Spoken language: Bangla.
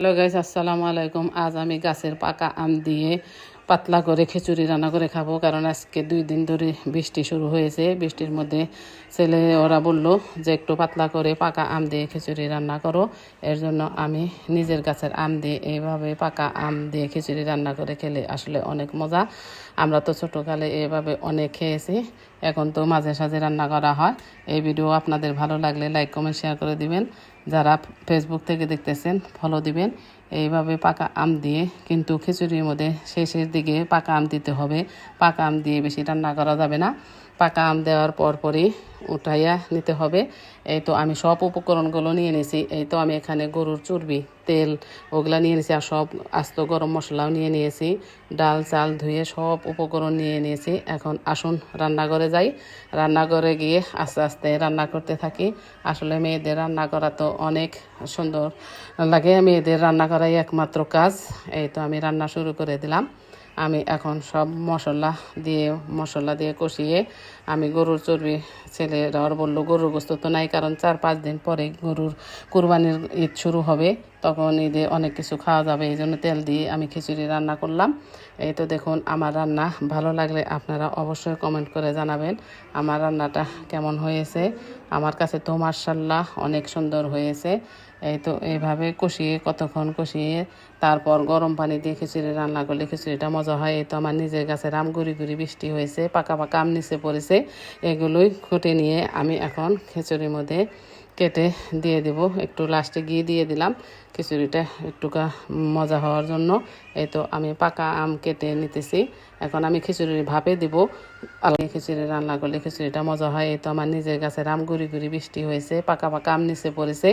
হ্যালো গাইস, আসসালামু আলাইকুম। আজ আমি গাছের পাকা আম দিয়ে পাতলা করে খিচুড়ি রান্না করে খাব, কারণ আজকে দুই দিন ধরে বৃষ্টি শুরু হয়েছে। বৃষ্টির মধ্যে ছেলে ওরা বলল যে একটু পাতলা করে পাকা আম দিয়ে খিচুড়ি রান্না করো। এর জন্য আমি নিজের গাছের আম দিয়ে এইভাবে পাকা আম দিয়ে খিচুড়ি রান্না করে খেলে আসলে অনেক মজা। আমরা তো ছোটোকালে এভাবে অনেক খেয়েছি, এখন তো মাঝে সাঝে রান্না করা হয়। এই ভিডিও আপনাদের ভালো লাগলে লাইক কমেন্ট শেয়ার করে দিবেন। যারা ফেসবুক থেকে দেখতেছেন ফলো দিবেন। এইভাবে পাকা আম দিয়ে কিন্তু খিচুড়ির মধ্যে শেষের দিকে পাকা আম দিতে হবে। পাকা আম দিয়ে বেশি রান্না করা যাবে না। পাকা আম দেওয়ার পর পরই উঠাইয়া নিতে হবে। এই তো আমি সব উপকরণগুলো নিয়ে নিয়েছি এই তো আমি এখানে গরুর চর্বি, তেল ওগুলা নিয়ে নিয়েছি আর সব আস্ত গরম মশলাও নিয়ে নিয়েছি। ডাল, চাল, ধুয়ে সব উপকরণ নিয়ে নিয়েছি। এখন আসুন রান্নাঘরে যাই। রান্নাঘরে গিয়ে আস্তে আস্তে রান্না করতে থাকি। আসলে মেয়েদের রান্না করা তো অনেক সুন্দর লাগে। মেয়েদের রান্না করাই একমাত্র কাজ। এই তো আমি রান্না শুরু করে দিলাম। আমি এখন সব মশলা দিয়ে মশলা দিয়ে কষিয়ে আমি গরুর চর্বি ছেলেরা ওর বলল, গরুর গোস্ত তো নাই, কারণ চার পাঁচ দিন পরে গরুর কুরবানির ঈদ শুরু হবে। তখন ঈদে অনেক কিছু খাওয়া যাবে, এই জন্য তেল দিয়ে আমি খিচুড়ি রান্না করলাম। এই তো দেখুন, আমার রান্না ভালো লাগলে আপনারা অবশ্যই কমেন্ট করে জানাবেন, আমার রান্নাটা কেমন হয়েছে। আমার কাছে তো মার্শাল্লাহ অনেক সুন্দর হয়েছে। এই তো এইভাবে কষিয়ে, কতক্ষণ কষিয়ে, তারপর গরম পানি দিয়ে খিচুড়ি রান্না করলে খিচুড়িটা মজা হয়। এই তো আমার নিজের গাছের রাম গুড়ি গুড়ি বৃষ্টি হয়েছে, পাকা পাকা আম নিচে পড়েছে, এগুলোই খুঁটে নিয়ে আমি এখন খিচুড়ির মধ্যে কেটে দিয়ে দেব। একটু লাস্টে গিয়ে দিয়ে দিলাম। খিচুড়িটা একটুকা মজা হওয়ার জন্য। এই তো আমি পাকা আম কেটে নিতেছি। এখন আমি খিচুড়ি ভাপে দিব। আমি খিচুড়ি রান্না করলে খিচুড়িটা মজা হয়। এই তো আমার নিজের গাছের আম গুড়ি গুড়ি বৃষ্টি হয়েছে, পাকা পাকা আম নিচে পড়েছে।